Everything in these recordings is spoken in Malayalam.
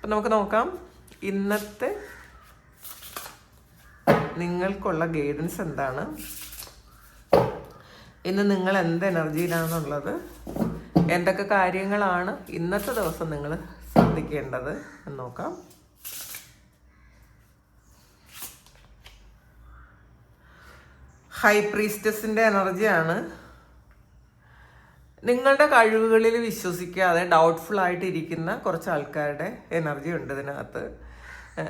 അപ്പം നമുക്ക് നോക്കാം. ഇന്നത്തെ നിങ്ങൾക്കുള്ള ഗൈഡൻസ് എന്താണ്? ഇന്ന് നിങ്ങൾ എന്ത് എനർജിയിലാണെന്നുള്ളത് എന്തൊക്കെ കാര്യങ്ങളാണ് ഇന്നത്തെ ദിവസം നിങ്ങൾ ശ്രദ്ധിക്കേണ്ടത് എന്ന് നോക്കാം. ഹൈ പ്രീസ്റ്റസിന്റെ എനർജിയാണ് നിങ്ങളുടെ കഴിവുകളിൽ വിശ്വസിക്കാതെ ഡൗട്ട്ഫുൾ ആയിട്ടിരിക്കുന്ന കുറച്ച് ആൾക്കാരുടെ എനർജി ഉണ്ട് ഇതിനകത്ത്.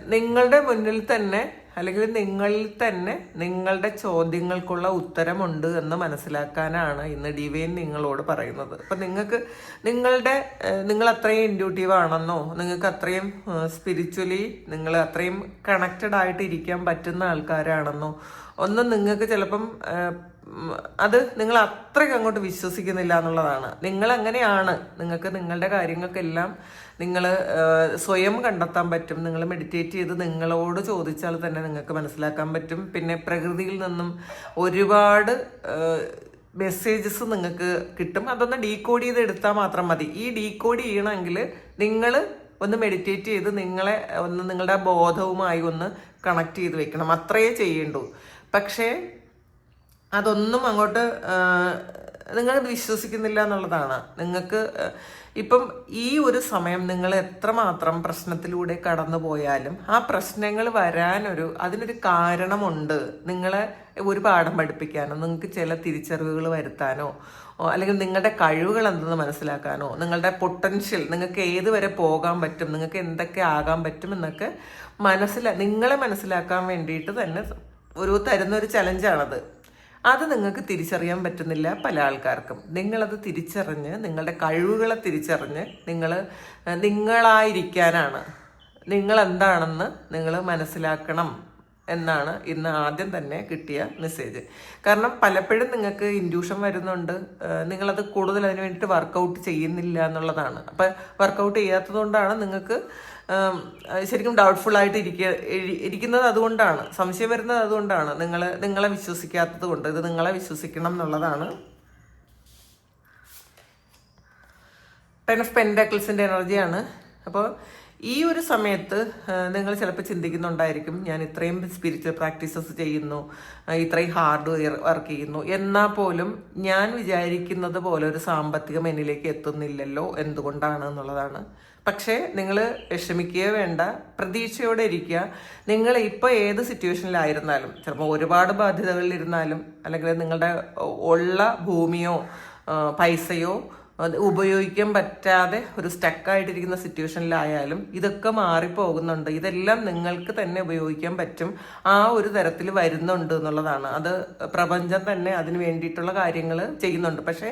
നിങ്ങളുടെ മുന്നിൽ തന്നെ അല്ലെങ്കിൽ നിങ്ങളിൽ തന്നെ നിങ്ങളുടെ ചോദ്യങ്ങൾക്കുള്ള ഉത്തരമുണ്ട് എന്ന് മനസ്സിലാക്കാനാണ് ഇന്ന് ഡിവൈൻ നിങ്ങളോട് പറയുന്നത്. അപ്പം നിങ്ങൾക്ക് നിങ്ങളുടെ നിങ്ങൾ അത്രയും ഇൻഡ്യൂട്ടീവ് ആണെന്നോ നിങ്ങൾക്ക് അത്രയും സ്പിരിച്വലി നിങ്ങൾ അത്രയും കണക്റ്റഡ് ആയിട്ട് ഇരിക്കാൻ പറ്റുന്ന ആൾക്കാരാണെന്നോ ഒന്ന് നിങ്ങൾക്ക് ചിലപ്പം അത് നിങ്ങൾ അത്രയ്ക്ക് അങ്ങോട്ട് വിശ്വസിക്കുന്നില്ല എന്നുള്ളതാണ്. നിങ്ങൾ അങ്ങനെയാണ് നിങ്ങൾക്ക് നിങ്ങളുടെ കാര്യങ്ങൾക്കെല്ലാം നിങ്ങൾ സ്വയം കണ്ടെത്താൻ പറ്റും? നിങ്ങൾ മെഡിറ്റേറ്റ് ചെയ്ത് നിങ്ങളോട് ചോദിച്ചാൽ തന്നെ നിങ്ങൾക്ക് മനസ്സിലാക്കാൻ പറ്റും. പിന്നെ പ്രകൃതിയിൽ നിന്നും ഒരുപാട് മെസ്സേജസ് നിങ്ങൾക്ക് കിട്ടും. അതൊന്ന് ഡീകോഡ് ചെയ്ത് എടുത്താൽ മാത്രം മതി. ഈ ഡീകോഡ് ചെയ്യണമെങ്കിൽ നിങ്ങൾ ഒന്ന് മെഡിറ്റേറ്റ് ചെയ്ത് നിങ്ങളെ ഒന്ന് നിങ്ങളുടെ ബോധവുമായി ഒന്ന് കണക്ട് ചെയ്ത് വെക്കണം. അത്രയേ ചെയ്യേണ്ടൂ. പക്ഷേ അതൊന്നും അങ്ങോട്ട് നിങ്ങൾ വിശ്വസിക്കുന്നില്ല എന്നുള്ളതാണ്. നിങ്ങൾക്ക് ഇപ്പം ഈ ഒരു സമയം നിങ്ങൾ എത്രമാത്രം പ്രശ്നത്തിലൂടെ കടന്നു പോയാലും ആ പ്രശ്നങ്ങൾ വരാനൊരു അതിനൊരു കാരണമുണ്ട്. നിങ്ങളെ ഒരു പാഠം പഠിപ്പിക്കാനോ നിങ്ങൾക്ക് ചില തിരിച്ചറിവുകൾ വരുത്താനോ അല്ലെങ്കിൽ നിങ്ങളുടെ കഴിവുകൾ എന്തെന്ന് മനസ്സിലാക്കാനോ നിങ്ങളുടെ പൊട്ടൻഷ്യൽ നിങ്ങൾക്ക് ഏത് വരെ പോകാൻ പറ്റും നിങ്ങൾക്ക് എന്തൊക്കെ ആകാൻ പറ്റും എന്നൊക്കെ മനസ്സിലാ നിങ്ങളെ മനസ്സിലാക്കാൻ വേണ്ടിയിട്ട് തന്നെ ഒരു തരുന്ന ഒരു ചലഞ്ചാണത് അത് നിങ്ങൾക്ക് തിരിച്ചറിയാൻ പറ്റുന്നില്ല പല ആൾക്കാർക്കും. നിങ്ങളത് തിരിച്ചറിഞ്ഞ് നിങ്ങളുടെ കഴിവുകളെ തിരിച്ചറിഞ്ഞ് നിങ്ങൾ നിങ്ങളായിരിക്കാനാണ്. നിങ്ങൾ എന്താണെന്ന് നിങ്ങൾ മനസ്സിലാക്കണം എന്നാണ് ഇന്ന് ആദ്യം തന്നെ കിട്ടിയ മെസ്സേജ്. കാരണം പലപ്പോഴും നിങ്ങൾക്ക് ഇൻഡ്യൂഷൻ വരുന്നുണ്ട് നിങ്ങളത് കൂടുതൽ അതിന് വേണ്ടിയിട്ട് വർക്കൗട്ട് ചെയ്യുന്നില്ല എന്നുള്ളതാണ്. അപ്പം വർക്കൗട്ട് ചെയ്യാത്തത് കൊണ്ടാണ് നിങ്ങൾക്ക് ശരിക്കും ഡൗട്ട്ഫുൾ ആയിട്ട് ഇരിക്കുക ഇരിക്കുന്നത് അതുകൊണ്ടാണ്. സംശയം വരുന്നത് അതുകൊണ്ടാണ്. നിങ്ങൾ നിങ്ങളെ വിശ്വസിക്കാത്തത് കൊണ്ട്. ഇത് നിങ്ങളെ വിശ്വസിക്കണം എന്നുള്ളതാണ്. ടെൻ ഓഫ് പെൻഡാക്കിൾസിന്റെ എനർജിയാണ് അപ്പോൾ ഈ ഒരു സമയത്ത് നിങ്ങൾ ചിലപ്പോൾ ചിന്തിക്കുന്നുണ്ടായിരിക്കും ഞാൻ ഇത്രയും സ്പിരിച്വൽ പ്രാക്ടീസസ് ചെയ്യുന്നു ഇത്രയും ഹാർഡ് വർക്ക് ചെയ്യുന്നു. എന്നാൽ പോലും ഞാൻ വിചാരിക്കുന്നത് പോലെ ഒരു സാമ്പത്തികം എന്നിലേക്ക് എത്തുന്നില്ലല്ലോ എന്തുകൊണ്ടാണ് എന്നുള്ളതാണ്. പക്ഷേ നിങ്ങൾ വിഷമിക്കുക വേണ്ട പ്രതീക്ഷയോടെ ഇരിക്കുക. നിങ്ങൾ ഇപ്പോൾ ഏത് സിറ്റുവേഷനിലായിരുന്നാലും ചിലപ്പോൾ ഒരുപാട് ബാധ്യതകളിലിരുന്നാലും അല്ലെങ്കിൽ നിങ്ങളുടെ ഉള്ള ഭൂമിയോ പൈസയോ ഉപയോഗിക്കാൻ പറ്റാതെ ഒരു സ്റ്റക്കായിട്ടിരിക്കുന്ന സിറ്റുവേഷനിലായാലും ഇതൊക്കെ മാറിപ്പോകുന്നുണ്ട്. ഇതെല്ലാം നിങ്ങൾക്ക് തന്നെ ഉപയോഗിക്കാൻ പറ്റും. ആ ഒരു തരത്തിൽ വരുന്നുണ്ട് എന്നുള്ളതാണ്. അത് പ്രപഞ്ചം തന്നെ അതിന് വേണ്ടിയിട്ടുള്ള കാര്യങ്ങൾ ചെയ്യുന്നുണ്ട്. പക്ഷേ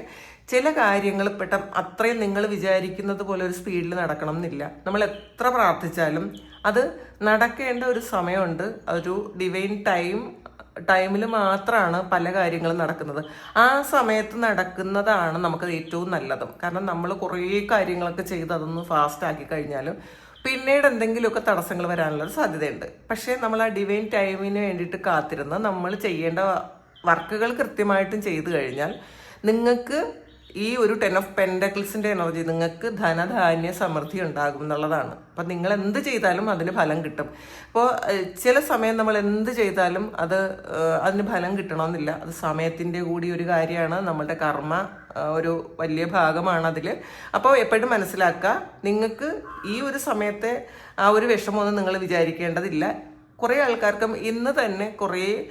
ചില കാര്യങ്ങൾ പെട്ട അത്രയും നിങ്ങൾ വിചാരിക്കുന്നത് പോലെ ഒരു സ്പീഡിൽ നടക്കണം എന്നില്ല നമ്മൾ എത്ര പ്രാർത്ഥിച്ചാലും അത് നടക്കേണ്ട ഒരു സമയമുണ്ട്. ഒരു ഡിവൈൻ ടൈം ടൈമിൽ മാത്രമാണ് പല കാര്യങ്ങളും നടക്കുന്നത്. ആ സമയത്ത് നടക്കുന്നതാണ് നമുക്ക് ഏറ്റവും നല്ലതും. കാരണം നമ്മൾ കുറേ കാര്യങ്ങളൊക്കെ ചെയ്ത് അതൊന്ന് ഫാസ്റ്റ് ആക്കി കഴിഞ്ഞാലും പിന്നീട് എന്തെങ്കിലുമൊക്കെ തടസ്സങ്ങൾ വരാനുള്ളൊരു സാധ്യതയുണ്ട്. പക്ഷേ നമ്മൾ ആ ഡിവൈൻ ടൈമിന് വേണ്ടിയിട്ട് കാത്തിരുന്ന് നമ്മൾ ചെയ്യേണ്ട വർക്കുകൾ കൃത്യമായിട്ടും ചെയ്തു കഴിഞ്ഞാൽ നിങ്ങൾക്ക് ഈ ഒരു ടെൻ ഓഫ് പെൻഡക്കിൾസിന്റെ എനർജി നിങ്ങൾക്ക് ധനധാന്യ സമൃദ്ധി ഉണ്ടാകും എന്നുള്ളതാണ്. അപ്പം നിങ്ങൾ എന്ത് ചെയ്താലും അതിന് ഫലം കിട്ടും. അപ്പോൾ ചില സമയം നമ്മൾ എന്ത് ചെയ്താലും അത് അതിന് ഫലം കിട്ടണമെന്നില്ല. അത് സമയത്തിന്റെ കൂടി ഒരു കാര്യമാണ്. നമ്മളുടെ കർമ്മ ഒരു വലിയ ഭാഗമാണ് അതിൽ അപ്പോൾ എപ്പോഴും മനസ്സിലാക്കുക നിങ്ങൾക്ക് ഈ ഒരു സമയത്തെ ആ ഒരു വിഷമമൊന്നും നിങ്ങൾ വിചാരിക്കേണ്ടതില്ല. കുറേ ആൾക്കാർക്കും ഇന്ന് തന്നെ കുറേ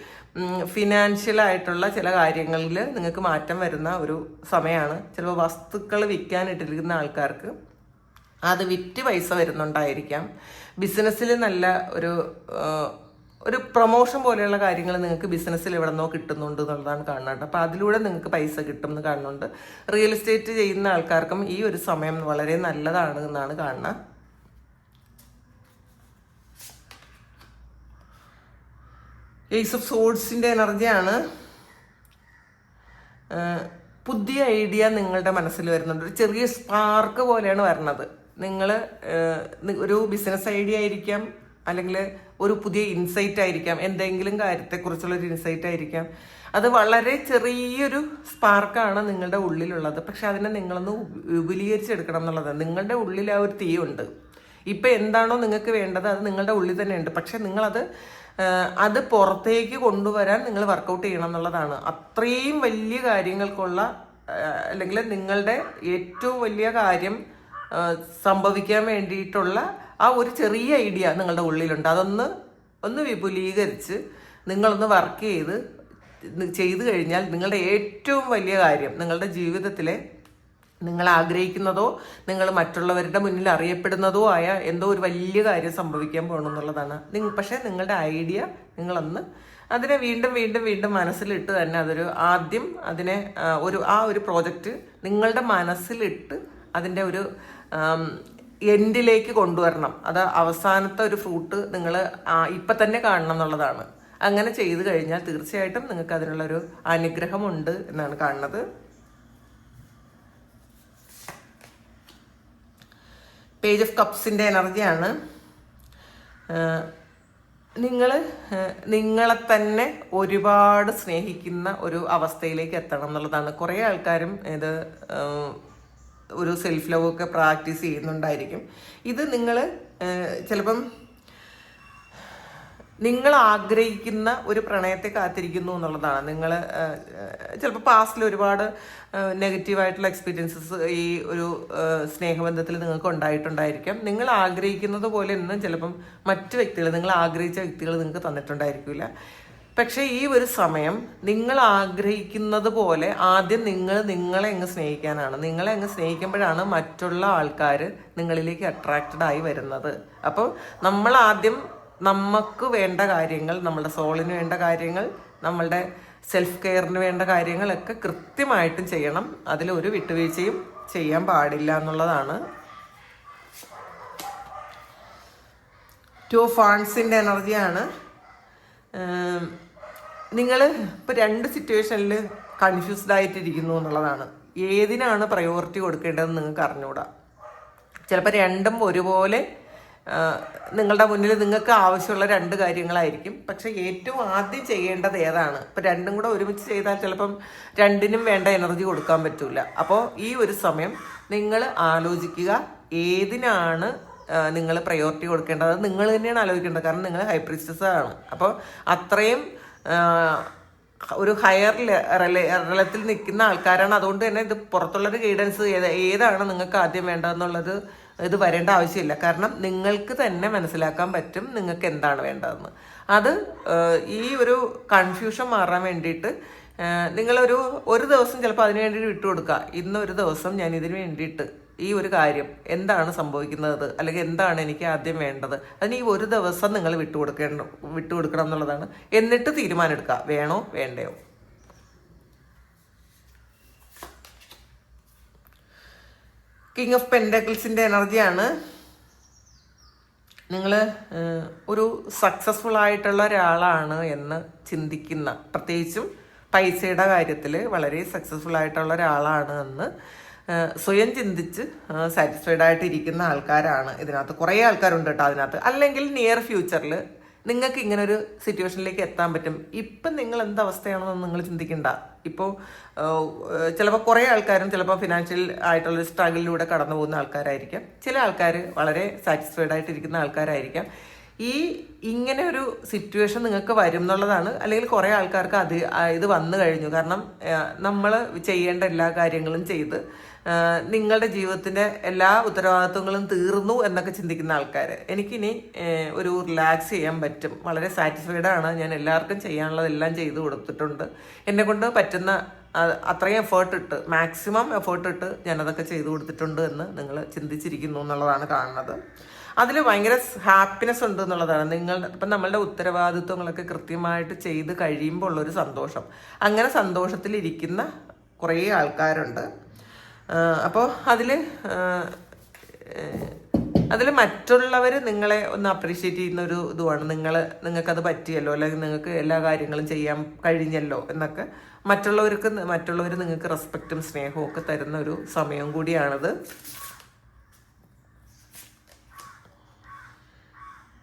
ഫിനാൻഷ്യൽ ആയിട്ടുള്ള ചില കാര്യങ്ങളിൽ നിങ്ങൾക്ക് മാറ്റം വരുന്ന ഒരു സമയമാണ് ചിലപ്പോൾ വസ്തുക്കൾ വിൽക്കാനിട്ടിരിക്കുന്ന ആൾക്കാർക്ക് അത് വിറ്റ് പൈസ വരുന്നുണ്ടായിരിക്കാം. ബിസിനസ്സിൽ നല്ല ഒരു ഒരു പ്രൊമോഷൻ പോലെയുള്ള കാര്യങ്ങൾ നിങ്ങൾക്ക് ബിസിനസ്സിൽ എവിടെ നിന്നോ കിട്ടുന്നുണ്ട് എന്നുള്ളതാണ് കാണുന്നത് അപ്പോൾ അതിലൂടെ നിങ്ങൾക്ക് പൈസ കിട്ടും എന്ന് കാണുന്നുണ്ട്. റിയൽ എസ്റ്റേറ്റ് ചെയ്യുന്ന ആൾക്കാർക്കും ഈ ഒരു സമയം വളരെ നല്ലതാണ് എന്നാണ് കാണുന്നത്. ഏസ് ഓഫ് സോഡ്സിന്റെ എനർജിയാണ്. പുതിയ ഐഡിയ നിങ്ങളുടെ മനസ്സിൽ വരുന്നുണ്ട്. ഒരു ചെറിയ സ്പാർക്ക് പോലെയാണ് വരുന്നത് നിങ്ങൾ ഒരു ബിസിനസ് ഐഡിയ ആയിരിക്കാം അല്ലെങ്കിൽ ഒരു പുതിയ ഇൻസൈറ്റ് ആയിരിക്കാം എന്തെങ്കിലും കാര്യത്തെക്കുറിച്ചുള്ള ഒരു ഇൻസൈറ്റ് ആയിരിക്കാം. അത് വളരെ ചെറിയൊരു സ്പാർക്കാണ് നിങ്ങളുടെ ഉള്ളിലുള്ളത്. പക്ഷെ അതിനെ നിങ്ങളൊന്ന് വിപുലീകരിച്ചെടുക്കണം എന്നുള്ളത്. നിങ്ങളുടെ ഉള്ളിൽ ആ ഒരു തീയുണ്ട്. ഇപ്പം എന്താണോ നിങ്ങൾക്ക് വേണ്ടത് അത് നിങ്ങളുടെ ഉള്ളിൽ തന്നെ ഉണ്ട് പക്ഷേ നിങ്ങളത് അത് പുറത്തേക്ക് കൊണ്ടുവരാൻ നിങ്ങൾ വർക്കൗട്ട് ചെയ്യണം എന്നുള്ളതാണ്. അത്രയും വലിയ കാര്യങ്ങൾക്കുള്ള അല്ലെങ്കിൽ നിങ്ങളുടെ ഏറ്റവും വലിയ കാര്യം സംഭവിക്കാൻ വേണ്ടിയിട്ടുള്ള ആ ഒരു ചെറിയ ഐഡിയ നിങ്ങളുടെ ഉള്ളിലുണ്ട്. അതൊന്ന് ഒന്ന് വിപുലീകരിച്ച് നിങ്ങളൊന്ന് വർക്ക് ചെയ്ത് ചെയ്തു കഴിഞ്ഞാൽ നിങ്ങളുടെ ഏറ്റവും വലിയ കാര്യം നിങ്ങളുടെ ജീവിതത്തിലെ നിങ്ങൾ ആഗ്രഹിക്കുന്നതോ നിങ്ങൾ മറ്റുള്ളവരുടെ മുന്നിൽ അറിയപ്പെടുന്നതോ ആയ എന്തോ ഒരു വലിയ കാര്യം സംഭവിക്കാൻ പോകണമെന്നുള്ളതാണ് നിങ്ങൾ നിങ്ങ പക്ഷേ നിങ്ങളുടെ ഐഡിയ നിങ്ങളന്ന് അതിനെ വീണ്ടും വീണ്ടും വീണ്ടും മനസ്സിലിട്ട് തന്നെ അതൊരു ആദ്യം അതിനെ ഒരു ആ ഒരു പ്രോജക്റ്റ് നിങ്ങളുടെ മനസ്സിലിട്ട് അതിന്റെ ഒരു എൻഡിലേക്ക് കൊണ്ടുവരണം. അത് അവസാനത്തെ ഒരു ഫ്രൂട്ട് നിങ്ങൾ ഇപ്പം തന്നെ കാണണം എന്നുള്ളതാണ്. അങ്ങനെ ചെയ്തു കഴിഞ്ഞാൽ തീർച്ചയായിട്ടും നിങ്ങൾക്ക് അതിനുള്ളൊരു അനുഗ്രഹമുണ്ട് എന്നാണ് കാണുന്നത്. പേജ് ഓഫ് കപ്സിന്റെ എനർജിയാണ്. നിങ്ങൾ നിങ്ങളെ തന്നെ ഒരുപാട് സ്നേഹിക്കുന്ന ഒരു അവസ്ഥയിലേക്ക് എത്തണം എന്നുള്ളതാണ്. കുറേ ആൾക്കാരും ഇത് ഒരു സെൽഫ് ലവ് ഒക്കെ പ്രാക്ടീസ് ചെയ്യുന്നുണ്ടായിരിക്കും. ഇത് നിങ്ങൾ ചിലപ്പം നിങ്ങൾ ആഗ്രഹിക്കുന്ന ഒരു പ്രണയത്തെ കാത്തിരിക്കുന്നു എന്നുള്ളതാണ്. നിങ്ങൾ ചിലപ്പോൾ പാസ്റ്റിൽ ഒരുപാട് നെഗറ്റീവായിട്ടുള്ള എക്സ്പീരിയൻസസ് ഈ ഒരു സ്നേഹബന്ധത്തിൽ നിങ്ങൾക്ക് ഉണ്ടായിട്ടുണ്ടായിരിക്കാം. നിങ്ങൾ ആഗ്രഹിക്കുന്നത് പോലെ ഒന്നും ചിലപ്പം മറ്റു വ്യക്തികൾ നിങ്ങൾ ആഗ്രഹിച്ച വ്യക്തികൾ നിങ്ങൾക്ക് തന്നിട്ടുണ്ടായിരിക്കില്ല. പക്ഷേ ഈ ഒരു സമയം നിങ്ങൾ ആഗ്രഹിക്കുന്നത് പോലെ ആദ്യം നിങ്ങൾ നിങ്ങളെ അങ്ങ് സ്നേഹിക്കാനാണ്. നിങ്ങളെ അങ്ങ് സ്നേഹിക്കുമ്പോഴാണ് മറ്റുള്ള ആൾക്കാർ നിങ്ങളിലേക്ക് അട്രാക്റ്റഡ് ആയി വരുന്നത്. അപ്പോൾ നമ്മൾ ആദ്യം നമുക്ക് വേണ്ട കാര്യങ്ങൾ നമ്മളുടെ സോളിന് വേണ്ട കാര്യങ്ങൾ നമ്മളുടെ സെൽഫ് കെയറിന് വേണ്ട കാര്യങ്ങളൊക്കെ കൃത്യമായിട്ടും ചെയ്യണം. അതിലൊരു വിട്ടുവീഴ്ചയും ചെയ്യാൻ പാടില്ല എന്നുള്ളതാണ്. ടു ഫാൺസിന്റെ എനർജിയാണ് നിങ്ങൾ ഇപ്പോൾ രണ്ട് സിറ്റുവേഷനിൽ കൺഫ്യൂസ്ഡ് ആയിട്ടിരിക്കുന്നു എന്നുള്ളതാണ്. ഏതിനാണ് പ്രയോറിറ്റി കൊടുക്കേണ്ടതെന്ന് നിങ്ങൾക്ക് അറിഞ്ഞുകൂടാ ചിലപ്പോൾ രണ്ടും ഒരുപോലെ നിങ്ങളുടെ മുന്നിൽ നിങ്ങൾക്ക് ആവശ്യമുള്ള രണ്ട് കാര്യങ്ങളായിരിക്കും. പക്ഷെ ഏറ്റവും ആദ്യം ചെയ്യേണ്ടത് ഏതാണ്? ഇപ്പം രണ്ടും കൂടെ ഒരുമിച്ച് ചെയ്താൽ ചിലപ്പം രണ്ടിനും വേണ്ട എനർജി കൊടുക്കാൻ പറ്റില്ല അപ്പോൾ ഈ ഒരു സമയം നിങ്ങൾ ആലോചിക്കുക ഏതിനാണ് നിങ്ങൾ പ്രയോറിറ്റി കൊടുക്കേണ്ടത്? നിങ്ങൾ തന്നെയാണ് ആലോചിക്കേണ്ടത്. കാരണം നിങ്ങൾ ഹൈപ്രിസ്റ്റസ് ആണ്. അപ്പോൾ അത്രയും ഒരു ഹയർ റലത്തിൽ നിൽക്കുന്ന ആൾക്കാരാണ്. അതുകൊണ്ട് തന്നെ ഇത് പുറത്തുള്ളൊരു ഗൈഡൻസ് ഏതാണ് നിങ്ങൾക്ക് ആദ്യം വേണ്ടതെന്നുള്ളത് ഇത് വരേണ്ട ആവശ്യമില്ല. കാരണം നിങ്ങൾക്ക് തന്നെ മനസ്സിലാക്കാൻ പറ്റും നിങ്ങൾക്ക് എന്താണ് വേണ്ടതെന്ന്. അത് ഈ ഒരു കൺഫ്യൂഷൻ മാറാൻ വേണ്ടിയിട്ട് നിങ്ങളൊരു ഒരു ദിവസം ചിലപ്പോൾ അതിന് വേണ്ടിയിട്ട് വിട്ടുകൊടുക്കുക ഇന്ന് ഒരു ദിവസം ഞാൻ ഇതിന് വേണ്ടിയിട്ട് ഈ ഒരു കാര്യം എന്താണ് സംഭവിക്കുന്നത്? അല്ലെങ്കിൽ എന്താണ് എനിക്ക് ആദ്യം വേണ്ടത്? അതിന് ഈ ഒരു ദിവസം നിങ്ങൾ വിട്ടുകൊടുക്കേണ്ട വിട്ടുകൊടുക്കണം എന്നുള്ളതാണ്. എന്നിട്ട് തീരുമാനം എടുക്കുക വേണോ? വേണ്ടയോ? കിങ് ഓഫ് പെൻഡക്കിൾസിന്റെ എനർജിയാണ്. നിങ്ങൾ ഒരു സക്സസ്ഫുൾ ആയിട്ടുള്ള ഒരാളാണ് എന്ന് ചിന്തിക്കുന്ന പ്രത്യേകിച്ചും പൈസയുടെ കാര്യത്തിൽ വളരെ സക്സസ്ഫുൾ ആയിട്ടുള്ള ഒരാളാണ് എന്ന് സ്വയം ചിന്തിച്ച് സാറ്റിസ്ഫൈഡ് ആയിട്ട് ഇരിക്കുന്ന ആൾക്കാരാണ്. ഇതിനകത്ത് കുറേ ആൾക്കാരുണ്ട് കേട്ടോ അതിനകത്ത്. അല്ലെങ്കിൽ നിയർ ഫ്യൂച്ചറിൽ നിങ്ങൾക്ക് ഇങ്ങനെ ഒരു സിറ്റുവേഷനിലേക്ക് എത്താൻ പറ്റും. ഇപ്പം നിങ്ങൾ എന്ത് അവസ്ഥയാണെന്ന് നിങ്ങൾ ചിന്തിക്കണ്ട. ഇപ്പോൾ ചിലപ്പോൾ കുറേ ആൾക്കാരും ചിലപ്പോൾ ഫിനാൻഷ്യൽ ആയിട്ടുള്ള സ്ട്രഗിളിലൂടെ കടന്നു പോകുന്ന ആൾക്കാരായിരിക്കാം. ചില ആൾക്കാർ വളരെ സാറ്റിസ്ഫൈഡ് ആയിട്ടിരിക്കുന്ന ആൾക്കാരായിരിക്കാം. ഈ ഇങ്ങനെ ഒരു സിറ്റുവേഷൻ നിങ്ങൾക്ക് വരും എന്നുള്ളതാണ്. അല്ലെങ്കിൽ കുറേ ആൾക്കാർക്ക് അത് ഇത് വന്നു കഴിഞ്ഞു. കാരണം നമ്മൾ ചെയ്യേണ്ട എല്ലാ കാര്യങ്ങളും ചെയ്ത് നിങ്ങളുടെ ജീവിതത്തിന്റെ എല്ലാ ഉത്തരവാദിത്വങ്ങളും തീർന്നു എന്നൊക്കെ ചിന്തിക്കുന്ന ആൾക്കാർ എനിക്കിനി ഒരു റിലാക്സ് ചെയ്യാൻ പറ്റും. വളരെ സാറ്റിസ്ഫൈഡ് ആണ്. ഞാൻ എല്ലാവർക്കും ചെയ്യാനുള്ളതെല്ലാം ചെയ്തു കൊടുത്തിട്ടുണ്ട്. എന്നെ കൊണ്ട് പറ്റുന്ന അത്രയും എഫേർട്ട് ഇട്ട് മാക്സിമം എഫേർട്ട് ഇട്ട് ഞാനതൊക്കെ ചെയ്തു കൊടുത്തിട്ടുണ്ട് എന്ന് നിങ്ങൾ ചിന്തിച്ചിരിക്കുന്നു എന്നുള്ളതാണ് കാണുന്നത്. അതിൽ ഭയങ്കര ഹാപ്പിനെസ് ഉണ്ട് എന്നുള്ളതാണ്. നിങ്ങൾ ഇപ്പം നമ്മളുടെ ഉത്തരവാദിത്വങ്ങളൊക്കെ കൃത്യമായിട്ട് ചെയ്ത് കഴിയുമ്പോൾ ഉള്ളൊരു സന്തോഷം. അങ്ങനെ സന്തോഷത്തിലിരിക്കുന്ന കുറേ ആൾക്കാരുണ്ട്. അപ്പോൾ അതിൽ അതിൽ മറ്റുള്ളവർ നിങ്ങളെ ഒന്ന് അപ്രീഷിയേറ്റ് ചെയ്യുന്ന ഒരു ഇതുമാണ് നിങ്ങൾ നിങ്ങൾക്കത് പറ്റിയല്ലോ അല്ലെങ്കിൽ നിങ്ങൾക്ക് എല്ലാ കാര്യങ്ങളും ചെയ്യാൻ കഴിഞ്ഞല്ലോ എന്നൊക്കെ മറ്റുള്ളവർക്ക് മറ്റുള്ളവർ നിങ്ങൾക്ക് റെസ്പെക്റ്റും സ്നേഹവും ഒക്കെ തരുന്ന ഒരു സമയം കൂടിയാണത്.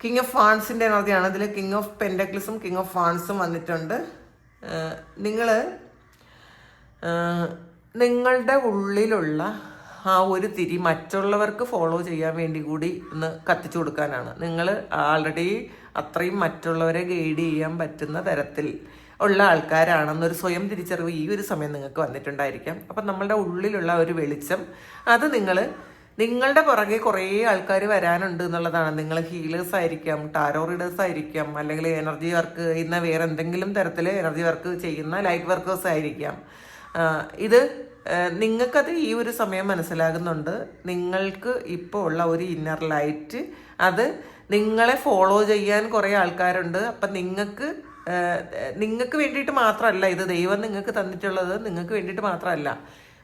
കിങ് ഓഫ് ഫാൻസിന്റെ എനർജിയാണ് ഇതിൽ കിങ് ഓഫ് പെൻഡക്ലിസും കിങ് ഓഫ് ഫാൻസും വന്നിട്ടുണ്ട്. നിങ്ങൾ നിങ്ങളുടെ ഉള്ളിലുള്ള ആ ഒരു തിരി മറ്റുള്ളവർക്ക് ഫോളോ ചെയ്യാൻ വേണ്ടി കൂടി ഒന്ന് കത്തിച്ചു കൊടുക്കാനാണ്. നിങ്ങൾ ആൾറെഡി അത്രയും മറ്റുള്ളവരെ ഗൈഡ് ചെയ്യാൻ പറ്റുന്ന തരത്തിൽ ഉള്ള ആൾക്കാരാണെന്നൊരു സ്വയം തിരിച്ചറിവ് ഈ ഒരു സമയം നിങ്ങൾക്ക് വന്നിട്ടുണ്ടായിരിക്കാം. അപ്പം നമ്മളുടെ ഉള്ളിലുള്ള ഒരു വെളിച്ചം അത് നിങ്ങൾ നിങ്ങളുടെ പുറകെ കുറേ ആൾക്കാർ വരാനുണ്ട് എന്നുള്ളതാണ്. നിങ്ങൾ ഹീലേഴ്സ് ആയിരിക്കാം ടാരോ റീഡേഴ്സ് ആയിരിക്കാം അല്ലെങ്കിൽ എനർജി വർക്ക് ചെയ്യുന്ന വേറെ എന്തെങ്കിലും തരത്തിൽ എനർജി വർക്ക് ചെയ്യുന്ന ലൈറ്റ് വർക്കേഴ്സ് ആയിരിക്കാം. ഇത് നിങ്ങൾക്കത് ഈ ഒരു സമയം മനസ്സിലാകുന്നുണ്ട്. നിങ്ങൾക്ക് ഇപ്പോൾ ഉള്ള ഒരു ഇന്നർ ലൈറ്റ് അത് നിങ്ങളെ ഫോളോ ചെയ്യാൻ കുറേ ആൾക്കാരുണ്ട്. അപ്പം നിങ്ങൾക്ക് നിങ്ങൾക്ക് വേണ്ടിയിട്ട് മാത്രമല്ല ഇത് ദൈവം നിങ്ങൾക്ക് തന്നിട്ടുള്ളത് നിങ്ങൾക്ക് വേണ്ടിയിട്ട് മാത്രമല്ല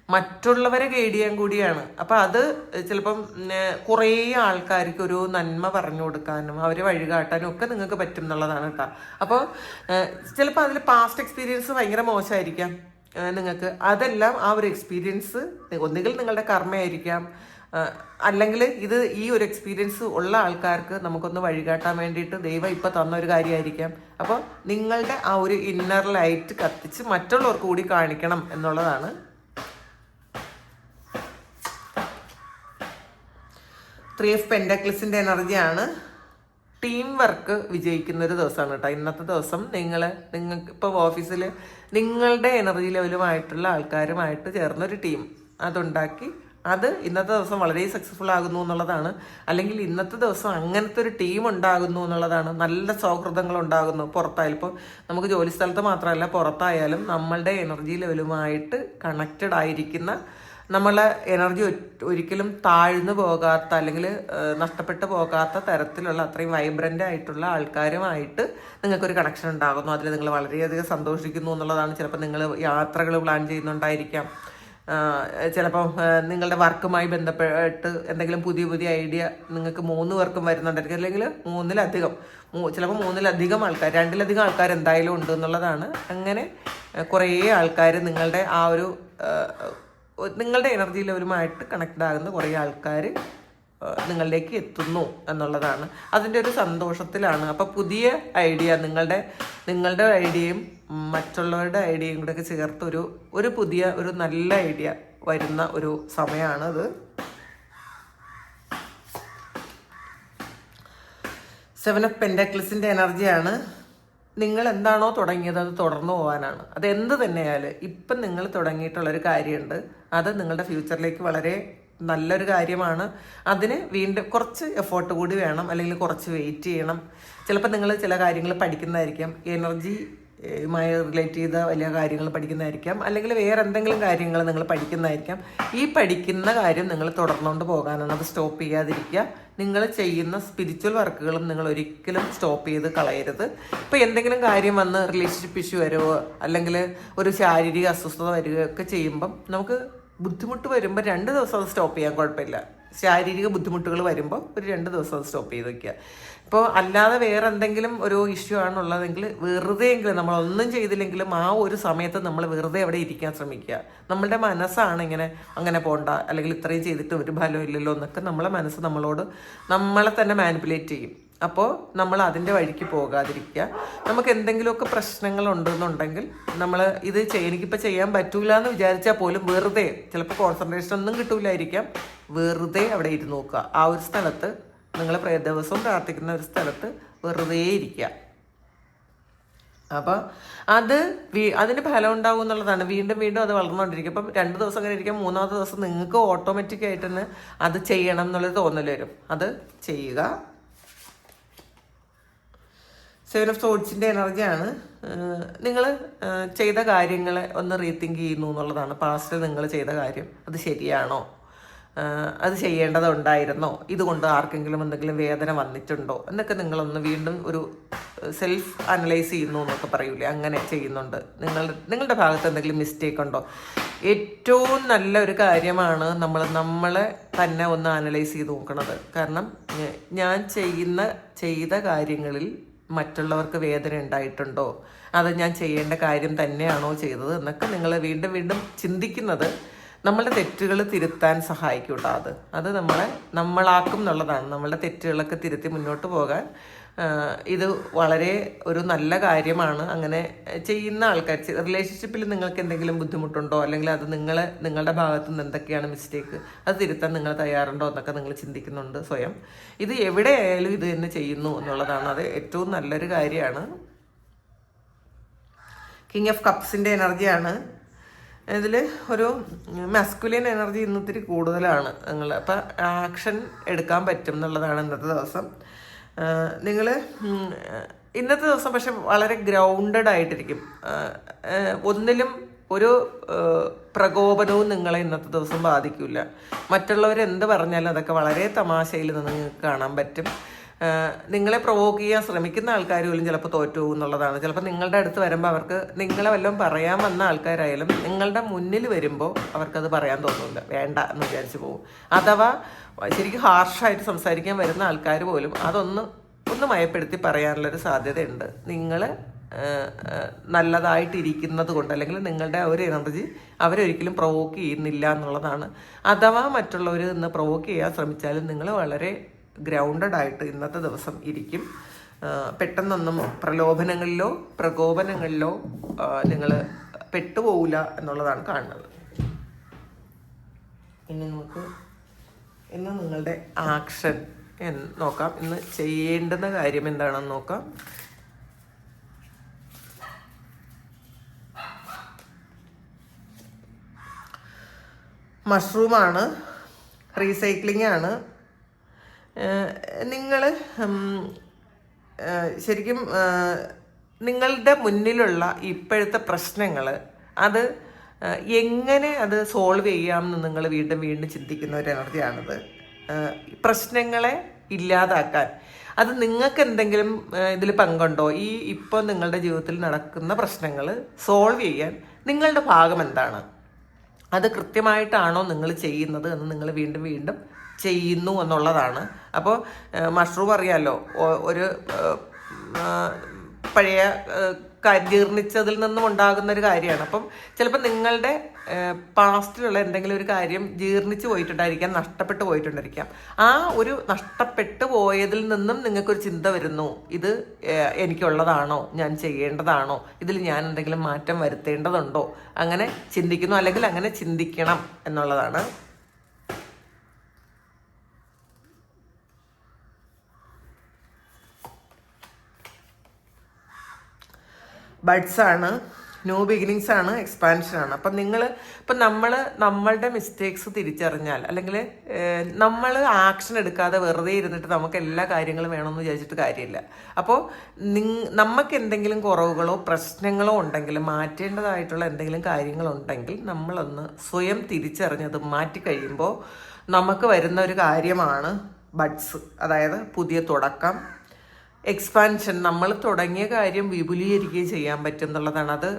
മറ്റുള്ളവരെ ഗൈഡ് ചെയ്യാൻ കൂടിയാണ്. അപ്പം അത് ചിലപ്പം കുറേ ആൾക്കാർക്ക് ഒരു നന്മ പറഞ്ഞു കൊടുക്കാനും അവരെ വഴികാട്ടാനും ഒക്കെ നിങ്ങൾക്ക് പറ്റും എന്നുള്ളതാണ് കേട്ടോ. അപ്പോൾ ചിലപ്പോൾ അതിൽ പാസ്റ്റ് എക്സ്പീരിയൻസ് ഭയങ്കര മോശമായിരിക്കാം. നിങ്ങൾക്ക് അതെല്ലാം ആ ഒരു എക്സ്പീരിയൻസ് ഒന്നുകിൽ നിങ്ങളുടെ കർമ്മയായിരിക്കാം. അല്ലെങ്കിൽ ഇത് ഈ ഒരു എക്സ്പീരിയൻസ് ഉള്ള ആൾക്കാർക്ക് നമുക്കൊന്ന് വഴികാട്ടാൻ വേണ്ടിയിട്ട് ദൈവം ഇപ്പോൾ തന്ന ഒരു കാര്യമായിരിക്കാം. അപ്പോൾ നിങ്ങളുടെ ആ ഒരു ഇന്നർ ലൈറ്റ് കത്തിച്ച് മറ്റുള്ളവർക്ക് കൂടി കാണിക്കണം എന്നുള്ളതാണ്. ത്രീ ഓഫ് പെൻഡക്ലിസിന്റെ എനർജിയാണ് ടീം വർക്ക് വിജയിക്കുന്ന ഒരു ദിവസമാണ് കേട്ടോ ഇന്നത്തെ ദിവസം നിങ്ങൾ നിങ്ങൾക്ക് ഇപ്പോൾ ഓഫീസിൽ നിങ്ങളുടെ എനർജി ലെവലുമായിട്ടുള്ള ആൾക്കാരുമായിട്ട് ചേർന്നൊരു ടീം അതുണ്ടാക്കി അത് ഇന്നത്തെ ദിവസം വളരെ സക്സസ്ഫുൾ ആകുന്നു എന്നുള്ളതാണ്. അല്ലെങ്കിൽ ഇന്നത്തെ ദിവസം അങ്ങനത്തെ ഒരു ടീം ഉണ്ടാകുന്നു എന്നുള്ളതാണ്. നല്ല സൗഹൃദങ്ങൾ ഉണ്ടാകുന്നു. പുറത്തായാലും ഇപ്പോൾ നമുക്ക് ജോലി സ്ഥലത്ത് മാത്രമല്ല പുറത്തായാലും നമ്മളുടെ എനർജി ലെവലുമായിട്ട് കണക്റ്റഡ് ആയിരിക്കുന്ന നമ്മളെ എനർജി ഒരിക്കലും താഴ്ന്നു പോകാത്ത അല്ലെങ്കിൽ നഷ്ടപ്പെട്ടു പോകാത്ത തരത്തിലുള്ള അത്രയും വൈബ്രന്റ് ആയിട്ടുള്ള ആൾക്കാരുമായിട്ട് നിങ്ങൾക്കൊരു കണക്ഷൻ ഉണ്ടാകുന്നു. അതിൽ നിങ്ങൾ വളരെയധികം സന്തോഷിക്കുന്നു എന്നുള്ളതാണ്. ചിലപ്പോൾ നിങ്ങൾ യാത്രകൾ പ്ലാൻ ചെയ്യുന്നുണ്ടായിരിക്കാം. ചിലപ്പോൾ നിങ്ങളുടെ വർക്കുമായി ബന്ധപ്പെട്ട് എന്തെങ്കിലും പുതിയ പുതിയ ഐഡിയ നിങ്ങൾക്ക് മൂന്ന് പേർക്കും വരുന്നുണ്ടായിരിക്കും. അല്ലെങ്കിൽ മൂന്നിലധികം ചിലപ്പോൾ മൂന്നിലധികം ആൾക്കാർ രണ്ടിലധികം ആൾക്കാർ എന്തായാലും ഉണ്ട് എന്നുള്ളതാണ്. അങ്ങനെ കുറേ ആൾക്കാർ നിങ്ങളുടെ ആ ഒരു നിങ്ങളുടെ എനർജി ലെവലുമായിട്ട് കണക്റ്റഡ് ആകുന്ന കുറേ ആൾക്കാർ നിങ്ങളിലേക്ക് എത്തുന്നു എന്നുള്ളതാണ്. അതിന്റെ ഒരു സന്തോഷത്തിലാണ്. അപ്പോൾ പുതിയ ഐഡിയ നിങ്ങളുടെ നിങ്ങളുടെ ഐഡിയയും മറ്റുള്ളവരുടെ ഐഡിയയും കൂടെ ഒക്കെ ചേർത്ത് ഒരു ഒരു പുതിയ ഒരു നല്ല ഐഡിയ വരുന്ന ഒരു സമയമാണത്. സെവൻ ഓഫ് പെൻഡക്ലിസിന്റെ എനർജിയാണ് നിങ്ങൾ എന്താണോ തുടങ്ങിയത് അത് തുടർന്നു പോകാനാണ് അത് എന്ത് തന്നെയായാലും ഇപ്പം നിങ്ങൾ തുടങ്ങിയിട്ടുള്ളൊരു കാര്യമുണ്ട്. അത് നിങ്ങളുടെ ഫ്യൂച്ചറിലേക്ക് വളരെ നല്ലൊരു കാര്യമാണ്. അതിന് വീണ്ടും കുറച്ച് എഫേർട്ട് കൂടി വേണം. അല്ലെങ്കിൽ കുറച്ച് വെയിറ്റ് ചെയ്യണം. ചിലപ്പോൾ നിങ്ങൾ ചില കാര്യങ്ങൾ പഠിക്കുന്നതായിരിക്കാം. എനർജി മായി റിലേറ്റ് ചെയ്ത വലിയ കാര്യങ്ങൾ പഠിക്കുന്നതായിരിക്കാം. അല്ലെങ്കിൽ വേറെ എന്തെങ്കിലും കാര്യങ്ങൾ നിങ്ങൾ പഠിക്കുന്നതായിരിക്കാം. ഈ പഠിക്കുന്ന കാര്യം നിങ്ങൾ തുടർന്നുകൊണ്ട് പോകാനാണ് അത് സ്റ്റോപ്പ് ചെയ്യാതിരിക്കുക. നിങ്ങൾ ചെയ്യുന്ന സ്പിരിച്വൽ വർക്കുകളും നിങ്ങൾ ഒരിക്കലും സ്റ്റോപ്പ് ചെയ്ത് കളയരുത്. ഇപ്പോൾ എന്തെങ്കിലും കാര്യം വന്ന് റിലേഷൻഷിപ്പ് ഇഷ്യൂ വരുമോ അല്ലെങ്കിൽ ഒരു ശാരീരിക അസ്വസ്ഥത വരികയൊക്കെ ചെയ്യുമ്പം നമുക്ക് ബുദ്ധിമുട്ട് വരുമ്പോൾ രണ്ട് ദിവസം അത് സ്റ്റോപ്പ് ചെയ്യാൻ കുഴപ്പമില്ല. ശാരീരിക ബുദ്ധിമുട്ടുകൾ വരുമ്പോൾ ഒരു രണ്ട് ദിവസം അത് സ്റ്റോപ്പ് ചെയ്ത് വെക്കുക. ഇപ്പോൾ അല്ലാതെ വേറെ എന്തെങ്കിലും ഒരു ഇഷ്യൂ ആണുള്ളതെങ്കിൽ വെറുതെ എങ്കിലും നമ്മൾ ഒന്നും ചെയ്തില്ലെങ്കിലും ആ ഒരു സമയത്ത് നമ്മൾ വെറുതെ അവിടെ ഇരിക്കാൻ ശ്രമിക്കുക. നമ്മളുടെ മനസ്സാണ് ഇങ്ങനെ അങ്ങനെ പോണ്ട. അല്ലെങ്കിൽ ഇത്രയും ചെയ്തിട്ട് ഒരു ഫലം ഇല്ലല്ലോ എന്നൊക്കെ നമ്മളെ മനസ്സ് നമ്മളോട് നമ്മളെ തന്നെ മാനിപ്പുലേറ്റ് ചെയ്യും. അപ്പോൾ നമ്മൾ അതിന്റെ വഴിക്ക് പോകാതിരിക്കുക. നമുക്ക് എന്തെങ്കിലുമൊക്കെ പ്രശ്നങ്ങളുണ്ടെന്നുണ്ടെങ്കിൽ നമ്മൾ ഇത് എനിക്കിപ്പോൾ ചെയ്യാൻ പറ്റൂല എന്ന് വിചാരിച്ചാൽ പോലും വെറുതെ ചിലപ്പോൾ കോൺസെൻട്രേഷൻ ഒന്നും കിട്ടൂലായിരിക്കാം. വെറുതെ അവിടെ ഇരുന്ന് നോക്കുക. ആ ഒരു സ്ഥലത്ത് നിങ്ങൾ ദിവസവും പ്രാർത്ഥിക്കുന്ന ഒരു സ്ഥലത്ത് വെറുതെ ഇരിക്കുക. അപ്പോൾ അത് വീ അതിന് ഫലം ഉണ്ടാവും എന്നുള്ളതാണ്. വീണ്ടും വീണ്ടും അത് വളർന്നുകൊണ്ടിരിക്കും. അപ്പം രണ്ട് ദിവസം അങ്ങനെ ഇരിക്കാം മൂന്നാമത്തെ ദിവസം നിങ്ങൾക്ക് ഓട്ടോമാറ്റിക് ആയിട്ട് തന്നെ അത് ചെയ്യണം എന്നുള്ളത് തോന്നൽ വരും. അത് ചെയ്യുക. സെവൻ ഓഫ് തോട്ട്സിന്റെ എനർജിയാണ് നിങ്ങൾ ചെയ്ത കാര്യങ്ങളെ ഒന്ന് റീതിങ്ക് ചെയ്യുന്നു എന്നുള്ളതാണ്. പാസ്റ്റിൽ നിങ്ങൾ ചെയ്ത കാര്യം. അത് ശരിയാണോ? അത് ചെയ്യേണ്ടതുണ്ടായിരുന്നോ? ഇതുകൊണ്ട് ആർക്കെങ്കിലും എന്തെങ്കിലും വേദന വന്നിട്ടുണ്ടോ? എന്നൊക്കെ നിങ്ങളൊന്ന് വീണ്ടും ഒരു സെൽഫ് അനലൈസ് ചെയ്യുന്നു എന്നൊക്കെ പറയൂലേ? അങ്ങനെ ചെയ്യുന്നുണ്ട്. നിങ്ങൾ നിങ്ങളുടെ ഭാഗത്ത് എന്തെങ്കിലും മിസ്റ്റേക്ക് ഉണ്ടോ? ഏറ്റവും നല്ല ഒരു കാര്യമാണ് നമ്മൾ നമ്മളെ തന്നെ ഒന്ന് അനലൈസ് ചെയ്ത് നോക്കണത്. കാരണം ഞാൻ ചെയ്യുന്ന ചെയ്ത കാര്യങ്ങളിൽ മറ്റുള്ളവർക്ക് വേദന ഉണ്ടായിട്ടുണ്ടോ? അത് ഞാൻ ചെയ്യേണ്ട കാര്യം തന്നെയാണോ ചെയ്തത്? എന്നൊക്കെ നിങ്ങൾ വീണ്ടും വീണ്ടും ചിന്തിക്കുന്നത്. നമ്മളുടെ തെറ്റുകൾ തിരുത്താൻ സഹായിക്കും കേട്ടോ അത്. അത് നമ്മളെ നമ്മളാക്കും എന്നുള്ളതാണ്. നമ്മളുടെ തെറ്റുകളൊക്കെ തിരുത്തി മുന്നോട്ട് പോകാൻ ഇത് വളരെ ഒരു നല്ല കാര്യമാണ്. അങ്ങനെ ചെയ്യുന്ന ആൾക്കാർ റിലേഷൻഷിപ്പിൽ നിങ്ങൾക്ക് എന്തെങ്കിലും ബുദ്ധിമുട്ടുണ്ടോ? അല്ലെങ്കിൽ അത് നിങ്ങൾ നിങ്ങളുടെ ഭാഗത്തു നിന്ന് എന്തൊക്കെയാണ് മിസ്റ്റേക്ക് അത് തിരുത്താൻ നിങ്ങൾ തയ്യാറുണ്ടോ എന്നൊക്കെ നിങ്ങൾ ചിന്തിക്കുന്നുണ്ട് സ്വയം. ഇത് എവിടെയായാലും ഇത് തന്നെ ചെയ്യുന്നു എന്നുള്ളതാണ്. അത് ഏറ്റവും നല്ലൊരു കാര്യമാണ്. കിങ് ഓഫ് കപ്സിന്റെ എനർജിയാണ് ഇതിൽ ഒരു മസ്കുലിൻ എനർജി ഇന്ന് ഇത്തിരി കൂടുതലാണ് നിങ്ങൾ അപ്പം ആക്ഷൻ എടുക്കാൻ പറ്റും എന്നുള്ളതാണ് ഇന്നത്തെ ദിവസം. നിങ്ങൾ ഇന്നത്തെ ദിവസം പക്ഷെ വളരെ ഗ്രൗണ്ടഡ് ആയിട്ടിരിക്കും. ഒന്നിലും ഒരു പ്രകോപനവും നിങ്ങളെ ഇന്നത്തെ ദിവസം ബാധിക്കില്ല മറ്റുള്ളവർ എന്ത് പറഞ്ഞാലും അതൊക്കെ വളരെ തമാശയിൽ നിന്ന് നിങ്ങൾക്ക് കാണാൻ പറ്റും. നിങ്ങളെ പ്രൊവോക്ക് ചെയ്യാൻ ശ്രമിക്കുന്ന ആൾക്കാർ പോലും ചിലപ്പോൾ തോറ്റു എന്നുള്ളതാണ്. ചിലപ്പോൾ നിങ്ങളുടെ അടുത്ത് വരുമ്പോൾ അവർക്ക് നിങ്ങളെ വല്ലതും പറയാൻ വന്ന ആൾക്കാരായാലും നിങ്ങളുടെ മുന്നിൽ വരുമ്പോൾ അവർക്കത് പറയാൻ തോന്നില്ല. വേണ്ട എന്ന് വിചാരിച്ച് പോകും. അഥവാ ശരിക്കും ഹാർഷായിട്ട് സംസാരിക്കാൻ വരുന്ന ആൾക്കാർ പോലും അതൊന്ന് ഒന്ന് മയപ്പെടുത്തി പറയാനുള്ളൊരു സാധ്യതയുണ്ട്. നിങ്ങൾ നല്ലതായിട്ടിരിക്കുന്നത് കൊണ്ട് അല്ലെങ്കിൽ നിങ്ങളുടെ ഒരു എനർജി അവരൊരിക്കലും പ്രൊവോക്ക് ചെയ്യുന്നില്ല എന്നുള്ളതാണ്. അഥവാ മറ്റുള്ളവർ നിന്ന് പ്രൊവോക്ക് ചെയ്യാൻ ശ്രമിച്ചാലും നിങ്ങൾ വളരെ ഗ്രൗണ്ടഡ് ആയിട്ട് ഇന്നത്തെ ദിവസം ഇരിക്കും. പെട്ടെന്നൊന്നും പ്രലോഭനങ്ങളിലോ പ്രകോപനങ്ങളിലോ നിങ്ങൾ പെട്ടുപോകില്ല എന്നുള്ളതാണ് കാണുന്നത്. ഇനി നമുക്ക് ഇന്ന് നിങ്ങളുടെ ആക്ഷൻ നോക്കാം. ഇന്ന് ചെയ്യേണ്ടുന്ന കാര്യം എന്താണെന്ന് നോക്കാം. മഷ്റൂമാണ് റീസൈക്ലിംഗ് ആണ് നിങ്ങൾ ശരിക്കും നിങ്ങളുടെ മുന്നിലുള്ള ഇപ്പോഴത്തെ പ്രശ്നങ്ങൾ അത് എങ്ങനെ അത് സോൾവ് ചെയ്യാമെന്ന് നിങ്ങൾ വീണ്ടും വീണ്ടും ചിന്തിക്കുന്ന ഒരു എനർജിയാണത്. പ്രശ്നങ്ങളെ ഇല്ലാതാക്കാൻ. അത് നിങ്ങൾക്ക് എന്തെങ്കിലും ഇതിൽ പങ്കുണ്ടോ? ഈ ഇപ്പോൾ നിങ്ങളുടെ ജീവിതത്തിൽ നടക്കുന്ന പ്രശ്നങ്ങൾ സോൾവ് ചെയ്യാൻ നിങ്ങളുടെ ഭാഗം എന്താണ്? അത് കൃത്യമായിട്ടാണോ നിങ്ങൾ ചെയ്യുന്നത് എന്ന് നിങ്ങൾ വീണ്ടും വീണ്ടും ചെയ്യുന്നു എന്നുള്ളതാണ്. അപ്പോൾ മഷ്റൂം അറിയാമല്ലോ ഒരു പഴയ ജീർണിച്ചതിൽ നിന്നും ഉണ്ടാകുന്ന ഒരു കാര്യമാണ്. അപ്പം ചിലപ്പോൾ നിങ്ങളുടെ പാസ്റ്റിലുള്ള എന്തെങ്കിലും ഒരു കാര്യം ജീർണിച്ച് പോയിട്ടുണ്ടായിരിക്കാം നഷ്ടപ്പെട്ടു പോയിട്ടുണ്ടായിരിക്കാം. ആ ഒരു നഷ്ടപ്പെട്ടു പോയതിൽ നിന്നും നിങ്ങൾക്കൊരു ചിന്ത വരുന്നു. ഇത് എനിക്കുള്ളതാണോ? ഞാൻ ചെയ്യേണ്ടതാണോ? ഇതിൽ ഞാൻ എന്തെങ്കിലും മാറ്റം വരുത്തേണ്ടതുണ്ടോ? അങ്ങനെ ചിന്തിക്കുന്നു അല്ലെങ്കിൽ അങ്ങനെ ചിന്തിക്കണം എന്നുള്ളതാണ് ബഡ്സ് ആണ് ന്യൂ ബിഗിനിങ്സ് ആണ് എക്സ്പാൻഷൻ ആണ്. അപ്പം നിങ്ങൾ ഇപ്പം നമ്മൾ നമ്മളുടെ മിസ്റ്റേക്സ് തിരിച്ചറിഞ്ഞാൽ അല്ലെങ്കിൽ നമ്മൾ ആക്ഷൻ എടുക്കാതെ വെറുതെ ഇരുന്നിട്ട് നമുക്ക് എല്ലാ കാര്യങ്ങളും വേണമെന്ന് വിചാരിച്ചിട്ട് കാര്യമില്ല. അപ്പോൾ നമുക്ക് എന്തെങ്കിലും കുറവുകളോ പ്രശ്നങ്ങളോ ഉണ്ടെങ്കിൽ മാറ്റേണ്ടതായിട്ടുള്ള എന്തെങ്കിലും കാര്യങ്ങളുണ്ടെങ്കിൽ നമ്മളൊന്ന് സ്വയം തിരിച്ചറിഞ്ഞത് മാറ്റി കഴിയുമ്പോൾ നമുക്ക് വരുന്ന ഒരു കാര്യമാണ് ബഡ്സ് അതായത് പുതിയ തുടക്കം എക്സ്പാൻഷൻ നമ്മൾ തുടങ്ങിയ കാര്യം വിപുലീകരിക്കുകയും ചെയ്യാൻ പറ്റും എന്നുള്ളതാണ് അത്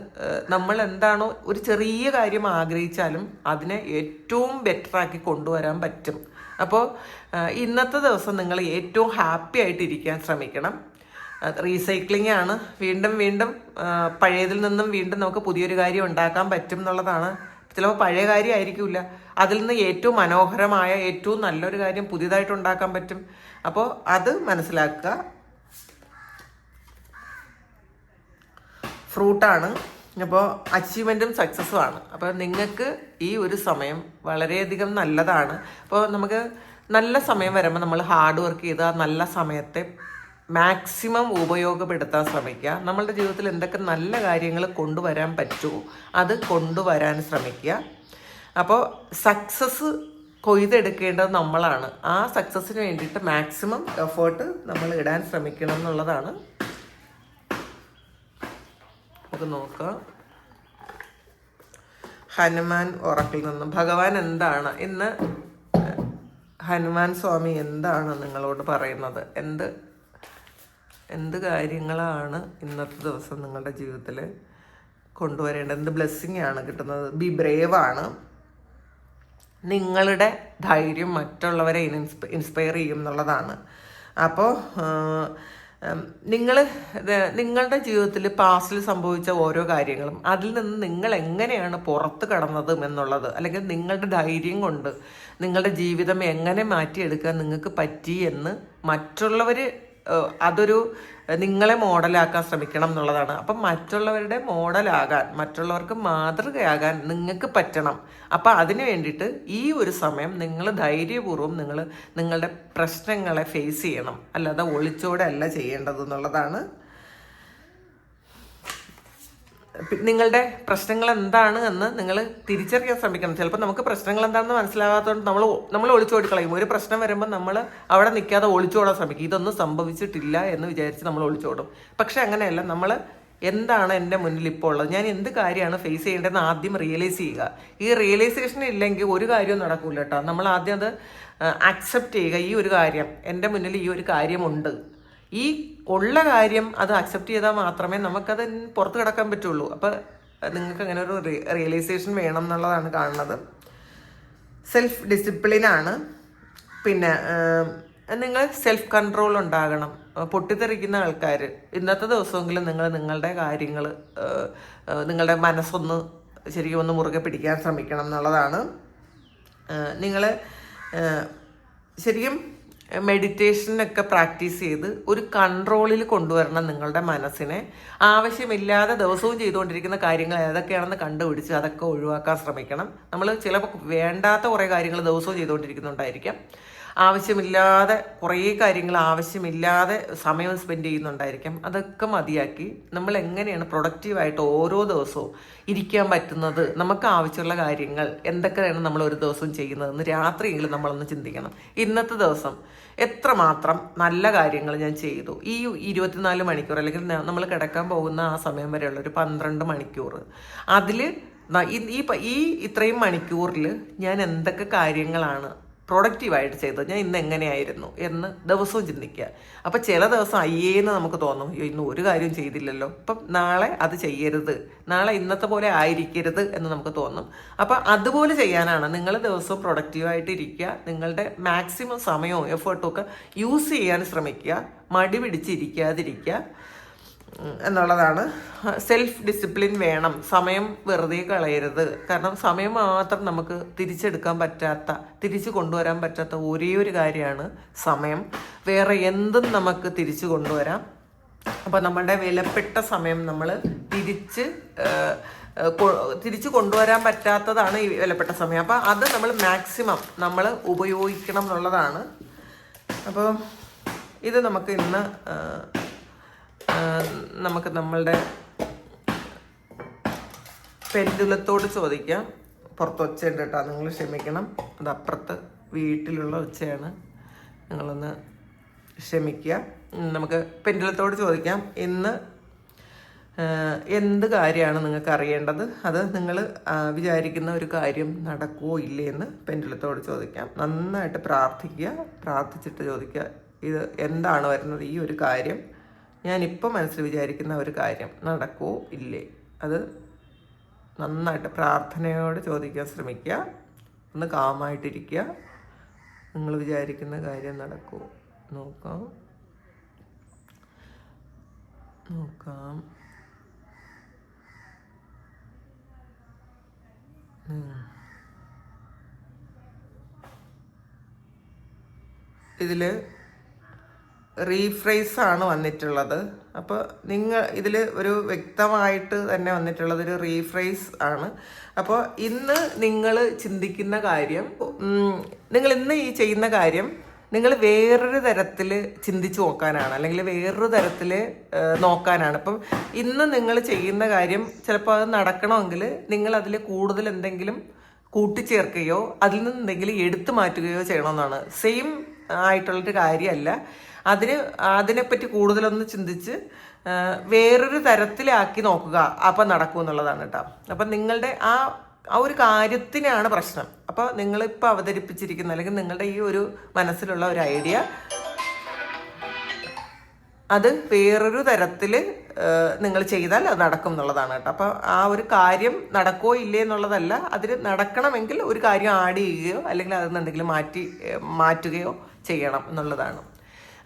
നമ്മൾ എന്താണോ ഒരു ചെറിയ കാര്യം ആഗ്രഹിച്ചാലും അതിനെ ഏറ്റവും ബെറ്ററാക്കി കൊണ്ടുവരാൻ പറ്റും. അപ്പോൾ ഇന്നത്തെ ദിവസം നിങ്ങൾ ഏറ്റവും ഹാപ്പി ആയിട്ട് ഇരിക്കാൻ ശ്രമിക്കണം റീസൈക്ലിംഗ് ആണ്. വീണ്ടും വീണ്ടും പഴയതിൽ നിന്നും വീണ്ടും നമുക്ക് പുതിയൊരു കാര്യം ഉണ്ടാക്കാൻ പറ്റും എന്നുള്ളതാണ്. ചിലപ്പോൾ പഴയ കാര്യമായിരിക്കില്ല അതിൽ നിന്ന് ഏറ്റവും മനോഹരമായ ഏറ്റവും നല്ലൊരു കാര്യം പുതിയതായിട്ട് ഉണ്ടാക്കാൻ പറ്റും. അപ്പോൾ അത് മനസ്സിലാക്കുക. ഫ്രൂട്ടാണ്. അപ്പോൾ അച്ചീവ്മെന്റും സക്സസ്സും ആണ്. അപ്പോൾ നിങ്ങൾക്ക് ഈ ഒരു സമയം വളരെയധികം നല്ലതാണ്. അപ്പോൾ നമുക്ക് നല്ല സമയം വരുമ്പോൾ നമ്മൾ ഹാർഡ് വർക്ക് ചെയ്ത് ആ നല്ല സമയത്തെ മാക്സിമം ഉപയോഗപ്പെടുത്താൻ ശ്രമിക്കുക. നമ്മളുടെ ജീവിതത്തിൽ എന്തൊക്കെ നല്ല കാര്യങ്ങൾ കൊണ്ടുവരാൻ പറ്റുമോ അത് കൊണ്ടുവരാൻ ശ്രമിക്കുക. അപ്പോൾ സക്സസ് കൊയ്തെടുക്കേണ്ടത് നമ്മളാണ്. ആ സക്സസ്സിന് വേണ്ടിയിട്ട് മാക്സിമം എഫേർട്ട് നമ്മൾ ഇടാൻ ശ്രമിക്കണം എന്നുള്ളതാണ് നമുക്ക് നോക്കാം. ഹനുമാൻ ഉറക്കിൽ നിന്നും ഭഗവാൻ എന്താണ്? ഇന്ന് ഹനുമാൻ സ്വാമി എന്താണ് നിങ്ങളോട് പറയുന്നത്? എന്ത് എന്ത് കാര്യങ്ങളാണ് ഇന്നത്തെ ദിവസം നിങ്ങളുടെ ജീവിതത്തിൽ കൊണ്ടുവരേണ്ടത്? എന്ത് ബ്ലെസ്സിങ് ആണ് കിട്ടുന്നത്? ബി ബ്രേവ് ആണ്. നിങ്ങളുടെ ധൈര്യം മറ്റുള്ളവരെ ഇൻസ്പ ഇൻസ്പയർ ചെയ്യും എന്നുള്ളതാണ്. അപ്പോൾ നിങ്ങൾ നിങ്ങളുടെ ജീവിതത്തിൽ പാസ്റ്റിൽ സംഭവിച്ച ഓരോ കാര്യങ്ങളും അതിൽ നിന്ന് നിങ്ങൾ എങ്ങനെയാണ് പുറത്ത് കടന്നതും എന്നുള്ളത് അല്ലെങ്കിൽ നിങ്ങളുടെ ധൈര്യം കൊണ്ട് നിങ്ങളുടെ ജീവിതം എങ്ങനെ മാറ്റിയെടുക്കാൻ നിങ്ങൾക്ക് പറ്റി എന്ന് മറ്റുള്ളവർ അതൊരു നിങ്ങളെ മോഡലാക്കാൻ ശ്രമിക്കണം എന്നുള്ളതാണ്. അപ്പം മറ്റുള്ളവരുടെ മോഡലാകാൻ മറ്റുള്ളവർക്ക് മാതൃകയാകാൻ നിങ്ങൾക്ക് പറ്റണം. അപ്പം അതിന് വേണ്ടിയിട്ട് ഈ ഒരു സമയം നിങ്ങൾ ധൈര്യപൂർവം നിങ്ങൾ നിങ്ങളുടെ പ്രശ്നങ്ങളെ ഫേസ് ചെയ്യണം. അല്ലാതെ ഒളിച്ചോടെ അല്ല ചെയ്യേണ്ടത് എന്നുള്ളതാണ് നിങ്ങളുടെ പ്രശ്നങ്ങൾ എന്താണ് എന്ന് നിങ്ങൾ തിരിച്ചറിയാൻ ശ്രമിക്കണം. ചിലപ്പോൾ നമുക്ക് പ്രശ്നങ്ങൾ എന്താണെന്ന് മനസ്സിലാകാത്തതുകൊണ്ട് നമ്മൾ നമ്മൾ ഒളിച്ചോടി കളയും ഒരു പ്രശ്നം വരുമ്പോൾ നമ്മൾ അവിടെ നിൽക്കാതെ ഒളിച്ചോടാൻ ശ്രമിക്കും. ഇതൊന്നും സംഭവിച്ചിട്ടില്ല എന്ന് വിചാരിച്ച് നമ്മൾ ഒളിച്ചോടും പക്ഷെ അങ്ങനെയല്ല നമ്മൾ എന്താണ് എന്റെ മുന്നിൽ ഇപ്പോൾ ഉള്ളത്? ഞാൻ എന്ത് കാര്യമാണ് ഫേസ് ചെയ്യേണ്ടതെന്ന് ആദ്യം റിയലൈസ് ചെയ്യുക. ഈ റിയലൈസേഷൻ ഇല്ലെങ്കിൽ ഒരു കാര്യവും നടക്കൂല കേട്ടോ നമ്മൾ ആദ്യം അത് അക്സെപ്റ്റ് ചെയ്യുക. ഈ ഒരു കാര്യം എന്റെ മുന്നിൽ ഈ ഒരു കാര്യമുണ്ട്. ഈ ഉള്ള കാര്യം അത് അക്സെപ്റ്റ് ചെയ്താൽ മാത്രമേ നമുക്കത് പുറത്ത് കിടക്കാൻ പറ്റുള്ളൂ. അപ്പോൾ നിങ്ങൾക്ക് അങ്ങനെ ഒരു റിയലൈസേഷൻ വേണം എന്നുള്ളതാണ് കാണുന്നത്. സെൽഫ് ഡിസിപ്ലിനാണ് പിന്നെ നിങ്ങൾ സെൽഫ് കൺട്രോൾ ഉണ്ടാകണം പൊട്ടിത്തെറിക്കുന്ന ആൾക്കാർ ഇന്നത്തെ ദിവസമെങ്കിലും നിങ്ങൾ നിങ്ങളുടെ കാര്യങ്ങൾ നിങ്ങളുടെ മനസ്സൊന്ന് ശരിക്കും ഒന്ന് മുറുകെ പിടിക്കാൻ ശ്രമിക്കണം എന്നുള്ളതാണ്. നിങ്ങൾ ശരിക്കും മെഡിറ്റേഷനൊക്കെ പ്രാക്ടീസ് ചെയ്ത് ഒരു കൺട്രോളിൽ കൊണ്ടുവരണം നിങ്ങളുടെ മനസ്സിനെ. ആവശ്യമില്ലാതെ ദിവസവും ചെയ്തുകൊണ്ടിരിക്കുന്ന കാര്യങ്ങൾ ഏതൊക്കെയാണെന്ന് കണ്ടുപിടിച്ച് അതൊക്കെ ഒഴിവാക്കാൻ ശ്രമിക്കണം. നമ്മൾ ചിലപ്പോൾ വേണ്ടാത്ത കുറേ കാര്യങ്ങൾ ദിവസവും ചെയ്തുകൊണ്ടിരിക്കുന്നുണ്ടായിരിക്കാം. ആവശ്യമില്ലാതെ കുറേ കാര്യങ്ങൾ ആവശ്യമില്ലാതെ സമയം സ്പെൻഡ് ചെയ്യുന്നുണ്ടായിരിക്കും. അതൊക്കെ മതിയാക്കി നമ്മൾ എങ്ങനെയാണ് പ്രൊഡക്റ്റീവായിട്ട് ഓരോ ദിവസവും ഇരിക്കാൻ പറ്റുന്നത് നമുക്ക് ആവശ്യമുള്ള കാര്യങ്ങൾ എന്തൊക്കെയാണ് നമ്മൾ ഒരു ദിവസം ചെയ്യുന്നതെന്ന് രാത്രിയെങ്കിലും നമ്മളൊന്ന് ചിന്തിക്കണം. ഇന്നത്തെ ദിവസം എത്രമാത്രം നല്ല കാര്യങ്ങൾ ഞാൻ ചെയ്തു. ഈ ഇരുപത്തിനാല് മണിക്കൂർ അല്ലെങ്കിൽ നമ്മൾ കിടക്കാൻ പോകുന്ന ആ സമയം വരെയുള്ള ഒരു പന്ത്രണ്ട് മണിക്കൂർ. അതിൽ ഈ ഈ ഇത്രയും മണിക്കൂറിൽ ഞാൻ എന്തൊക്കെ കാര്യങ്ങളാണ് പ്രൊഡക്റ്റീവായിട്ട് ചെയ്തത്. ഞാൻ ഇന്ന് എങ്ങനെയായിരുന്നു എന്ന് ദിവസവും ചിന്തിക്കുക. അപ്പം ചില ദിവസം അയ്യേ എന്ന് നമുക്ക് തോന്നും "അയ്യോ, ഇന്ന് ഒരു കാര്യവും ചെയ്തില്ലല്ലോ. അപ്പം നാളെ അത് ചെയ്യരുത്. നാളെ ഇന്നത്തെ പോലെ ആയിരിക്കരുത് എന്ന് നമുക്ക് തോന്നും. അപ്പം അതുപോലെ ചെയ്യാനാണ് നിങ്ങൾ ദിവസവും പ്രൊഡക്റ്റീവായിട്ട് ഇരിക്കുക. നിങ്ങളുടെ മാക്സിമം സമയവും എഫേർട്ടും ഒക്കെ യൂസ് ചെയ്യാൻ ശ്രമിക്കുക. മടി പിടിച്ചിരിക്കാതിരിക്കുക എന്നുള്ളതാണ്. സെൽഫ് ഡിസിപ്ലിൻ വേണം. സമയം വെറുതെ കളയരുത്. കാരണം സമയം മാത്രം നമുക്ക് തിരിച്ചെടുക്കാൻ പറ്റാത്ത തിരിച്ചു കൊണ്ടുവരാൻ പറ്റാത്ത ഒരേ ഒരു കാര്യമാണ് സമയം. വേറെ എന്തും നമുക്ക് തിരിച്ചു കൊണ്ടുവരാം. അപ്പോൾ നമ്മളുടെ വിലപ്പെട്ട സമയം നമ്മൾ തിരിച്ച് തിരിച്ചു കൊണ്ടുവരാൻ പറ്റാത്തതാണ് ഈ വിലപ്പെട്ട സമയം. അപ്പോൾ അത് നമ്മൾ മാക്സിമം നമ്മൾ ഉപയോഗിക്കണം എന്നുള്ളതാണ്. അപ്പോൾ ഇത് നമുക്ക് ഇന്ന് നമുക്ക് നമ്മളുടെ പെൻഡുലത്തോട് ചോദിക്കാം. പുറത്ത് ഒച്ചയുണ്ട് കേട്ടോ. നിങ്ങൾ ക്ഷമിക്കണം. അത് അപ്പുറത്ത് വീട്ടിലുള്ള ഒച്ചയാണ്. നിങ്ങളൊന്ന് ക്ഷമിക്കുക. നമുക്ക് പെൻഡുലത്തോട് ചോദിക്കാം. ഇന്ന് എന്ത് കാര്യമാണ് നിങ്ങൾക്ക് അറിയേണ്ടത്? അത് നിങ്ങൾ വിചാരിക്കുന്ന ഒരു കാര്യം നടക്കുമോ ഇല്ലേ എന്ന് പെൻഡുലത്തോട് ചോദിക്കാം. നന്നായിട്ട് പ്രാർത്ഥിക്കുക. പ്രാർത്ഥിച്ചിട്ട് ചോദിക്കുക. ഇത് എന്താണ് വരുന്നത് ഈ ഒരു കാര്യം? ഞാനിപ്പോൾ മനസ്സിൽ വിചാരിക്കുന്ന ഒരു കാര്യം നടക്കൂ ഇല്ലേ? അത് നന്നായിട്ട് പ്രാർത്ഥനയോട് ചോദിക്കാൻ ശ്രമിക്കുക ഒന്ന് കാമായിട്ടിരിക്കുക. നിങ്ങൾ വിചാരിക്കുന്ന കാര്യം നടക്കൂ. നോക്കാം. നോക്കാം. ഇതിൽ റീഫ്രൈസ് ആണ് വന്നിട്ടുള്ളത്. അപ്പോൾ നിങ്ങൾ ഇതിൽ ഒരു വ്യക്തമായിട്ട് തന്നെ വന്നിട്ടുള്ളത് ഒരു റീഫ്രൈസ് ആണ്. അപ്പോൾ ഇന്ന് നിങ്ങൾ ചിന്തിക്കുന്ന കാര്യം നിങ്ങൾ ഇന്ന് ഈ ചെയ്യുന്ന കാര്യം നിങ്ങൾ വേറൊരു തരത്തിൽ ചിന്തിച്ചു നോക്കാനാണ്. അല്ലെങ്കിൽ വേറൊരു തരത്തിൽ നോക്കാനാണ്. അപ്പം ഇന്ന് നിങ്ങൾ ചെയ്യുന്ന കാര്യം ചിലപ്പോൾ അത് നടക്കണമെങ്കിൽ നിങ്ങൾ അതിൽ കൂടുതൽ എന്തെങ്കിലും കൂട്ടിച്ചേർക്കുകയോ അതിൽ നിന്ന് എന്തെങ്കിലും എടുത്തു മാറ്റുകയോ ചെയ്യണമെന്നാണ്. സെയിം ആയിട്ടുള്ളൊരു കാര്യമല്ല അതിന് അതിനെപ്പറ്റി കൂടുതലൊന്ന് ചിന്തിച്ച് വേറൊരു തരത്തിലാക്കി നോക്കുക. അപ്പം നടക്കും എന്നുള്ളതാണ് കേട്ടോ. അപ്പം നിങ്ങളുടെ ആ ആ ഒരു കാര്യത്തിനാണ് പ്രശ്നം. അപ്പോൾ നിങ്ങളിപ്പോൾ അവതരിപ്പിച്ചിരിക്കുന്ന അല്ലെങ്കിൽ നിങ്ങളുടെ ഈ ഒരു മനസ്സിലുള്ള ഒരു ഐഡിയ അത് വേറൊരു തരത്തിൽ നിങ്ങൾ ചെയ്താൽ അത് നടക്കും എന്നുള്ളതാണ് കേട്ടോ. അപ്പോൾ ആ ഒരു കാര്യം നടക്കോ ഇല്ലേ എന്നുള്ളതല്ല അതിന് നടക്കണമെങ്കിൽ ഒരു കാര്യം ആഡ് ചെയ്യുകയോ അല്ലെങ്കിൽ അതിൽ നിന്നെന്തെങ്കിലും മാറ്റി മാറ്റുകയോ ചെയ്യണം എന്നുള്ളതാണ്.